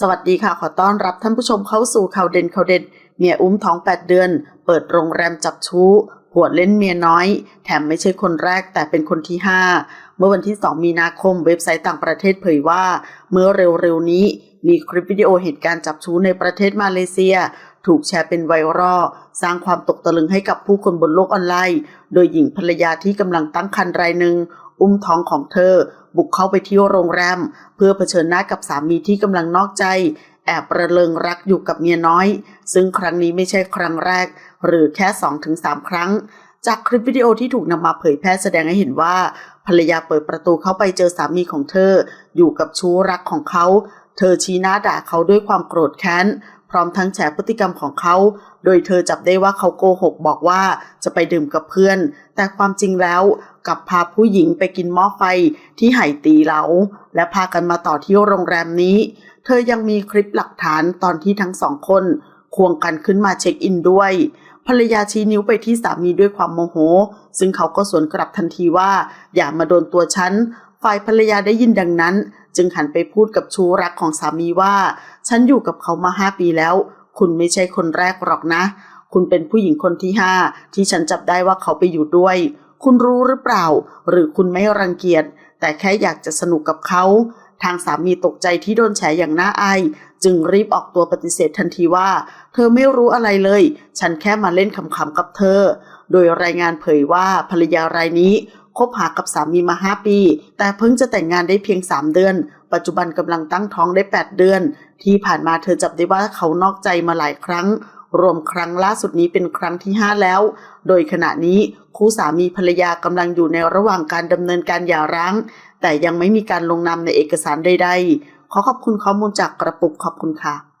สวัสดีค่ะ ขอต้อนรับท่านผู้ชมเข้าสู่ข่าวเด่นข่าวเด็ดเมียอุ้มท้อง 8 เดือน เปิดโรงแรมจับชู้หัวเล่นเมียน้อย แถมไม่ใช่คนแรกแต่เป็นคนที่ 5 เมื่อวันที่ 2 มีนาคมเว็บไซต์ต่างประเทศเผยว่า เมื่อเร็วๆนี้มีคลิปวิดีโอเหตุการณ์จับชู้ในประเทศมาเลเซีย ถูกแชร์เป็นไวรัลสร้างความตกตะลึงให้กับผู้คนบนโลกออนไลน์ โดยหญิงภรรยาที่กำลังตั้งครรภ์รายหนึ่งอุ้มท้องของเธอ บุกเข้าไปที่โรงแรม เพื่อเผชิญหน้ากับสามีที่กำลังนอกใจ แอบประเริงรักอยู่กับเมียน้อย ซึ่งครั้งนี้ไม่ใช่ครั้งแรก หรือแค่ 2-3 ครั้ง จากคลิปวิดีโอที่ถูกนำมาเผยแพร่แสดงให้เห็นว่าภรรยาเปิดประตูเข้าไปเจอสามีของเธอ อยู่กับชู้รักของเขา เธอชี้หน้าด่าเขาด้วยความโกรธแค้น พร้อมทั้งแฉพฤติกรรมของเขา โดยเธอจับได้ว่าเขาโกหกบอกว่าจะไปดื่มกับเพื่อน แต่ความจริงแล้วกลับพาผู้หญิงไปกินหม้อไฟที่ไหตีเหลา และพากันมาต่อที่โรงแรมนี้ เธอยังมีคลิปหลักฐานตอนที่ทั้งสองคนควงกันขึ้นมาเช็คอินด้วยภรรยาชี้นิ้วไปที่สามีด้วยความโมโห ซึ่งเขาก็สวนกลับทันทีว่า อย่ามาโดนตัวฉัน ฝ่ายภรรยาได้ยินดังนั้น จึงหันไปพูดกับชู้รักของสามีว่า ฉันอยู่กับเขามาห้าปีแล้ว คุณไม่ใช่คนแรกหรอกนะ คุณเป็นผู้หญิงคนที่ห้าที่ฉันจับได้ว่าเขาไปอยู่ด้วย คุณรู้หรือเปล่า หรือคุณไม่รังเกียจแต่แค่อยากจะสนุกกับเขาทางสามีตกใจที่โดนแฉอย่างน่าอายจึงรีบออกตัวปฏิเสธทันทีว่า เธอไม่รู้อะไรเลย ฉันแค่มาเล่นขำๆกับเธอ โดยรายงานเผยว่าภรรยารายนี้ คบหากับสามีมา 5 ปี แต่เพิ่งจะแต่งงานได้เพียง 3 เดือน ปัจจุบันกำลังตั้งท้องได้ 8 เดือน ที่ผ่านมาเธอจับได้ว่าเขานอกใจมาหลายครั้ง รวมครั้งล่าสุดนี้เป็นครั้งที่ 5 แล้ว โดยขณะนี้คู่สามีภรรยากำลังอยู่ในระหว่างการดำเนินการหย่าร้าง แต่ยังไม่มีการลงนามในเอกสารใดๆขอขอบคุณข้อมูลจากกระปุกขอบคุณค่ะ